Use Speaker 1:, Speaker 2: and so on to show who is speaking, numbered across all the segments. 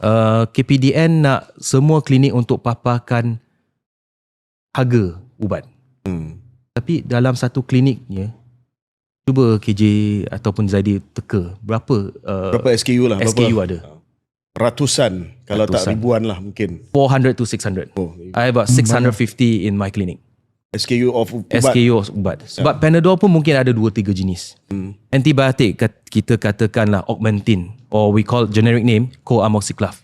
Speaker 1: uh, KPDN nak semua klinik untuk paparkan harga ubat.
Speaker 2: Hmm.
Speaker 1: Tapi dalam satu kliniknya cuba KJ ataupun Zaidi teka berapa uh,
Speaker 2: Berapa SKU lah? Berapa?
Speaker 1: SKU ada?
Speaker 2: Ratusan. Kalau tak
Speaker 1: Ratusan.
Speaker 2: ribuan lah mungkin.
Speaker 1: 400 to 600.
Speaker 2: Oh,
Speaker 1: I have about 650 in my clinic.
Speaker 2: SKU of ubat.
Speaker 1: SKU of ubat. Sebab Panadol pun mungkin ada 2 3 jenis.
Speaker 2: Hmm.
Speaker 1: Antibiotik kita katakanlah Augmentin or we call generic name co-amoxiclav.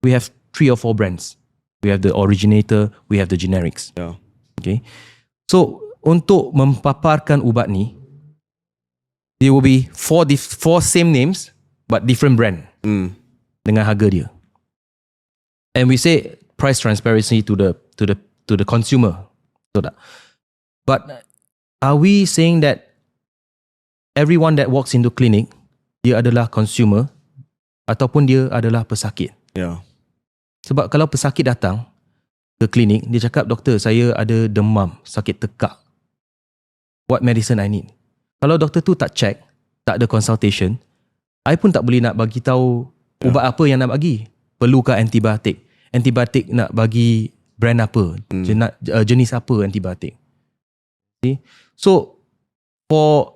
Speaker 1: We have three or four brands. We have the originator, we have the generics.
Speaker 2: Ya.
Speaker 1: Okay. So untuk mempaparkan ubat ni there will be four dif- four same names but different brand
Speaker 2: Hmm.
Speaker 1: dengan harga dia. And we say price transparency to the to the to the consumer. Betul tak? But are we saying that everyone that walks into clinic dia adalah consumer ataupun dia adalah pesakit?
Speaker 2: Ya.
Speaker 1: Sebab kalau pesakit datang ke klinik, dia cakap, doktor saya ada demam, sakit tekak. What medicine I need? Kalau doktor tu tak check, tak ada consultation, I pun tak boleh nak bagi tahu
Speaker 2: Ya.
Speaker 1: ubat apa yang nak bagi. Perlukah antibiotik? Antibiotik nak bagi brand apa?
Speaker 2: Hmm.
Speaker 1: Jenis, uh, jenis apa antibiotik? See? So, for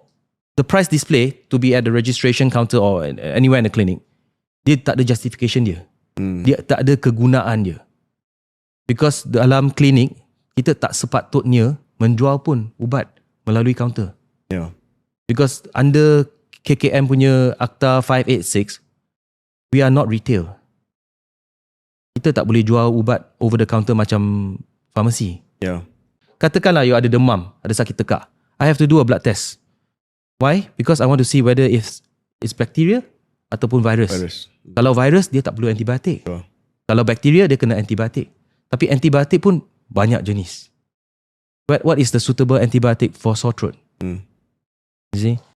Speaker 1: the price display to be at the registration counter or anywhere in the clinic, dia tak ada justification dia
Speaker 2: Hmm.
Speaker 1: dia tak ada kegunaan dia. Because dalam klinik, kita tak sepatutnya menjual pun ubat melalui kaunter.
Speaker 2: Ya.
Speaker 1: Because under KKM punya Akta 586, we are not retail. Kita tak boleh jual ubat over the counter macam pharmacy.
Speaker 2: Ya.
Speaker 1: Katakanlah you ada demam, ada sakit tekak. I have to do a blood test. Why? Because I want to see whether it's, it's bacteria ataupun virus.
Speaker 2: Virus.
Speaker 1: Kalau virus, dia tak perlu antibiotik.
Speaker 2: Betul.
Speaker 1: Kalau bakteria, dia kena antibiotik. Tapi antibiotik pun banyak jenis. But what is the suitable antibiotic for sore throat?
Speaker 2: Hmm.
Speaker 1: You see?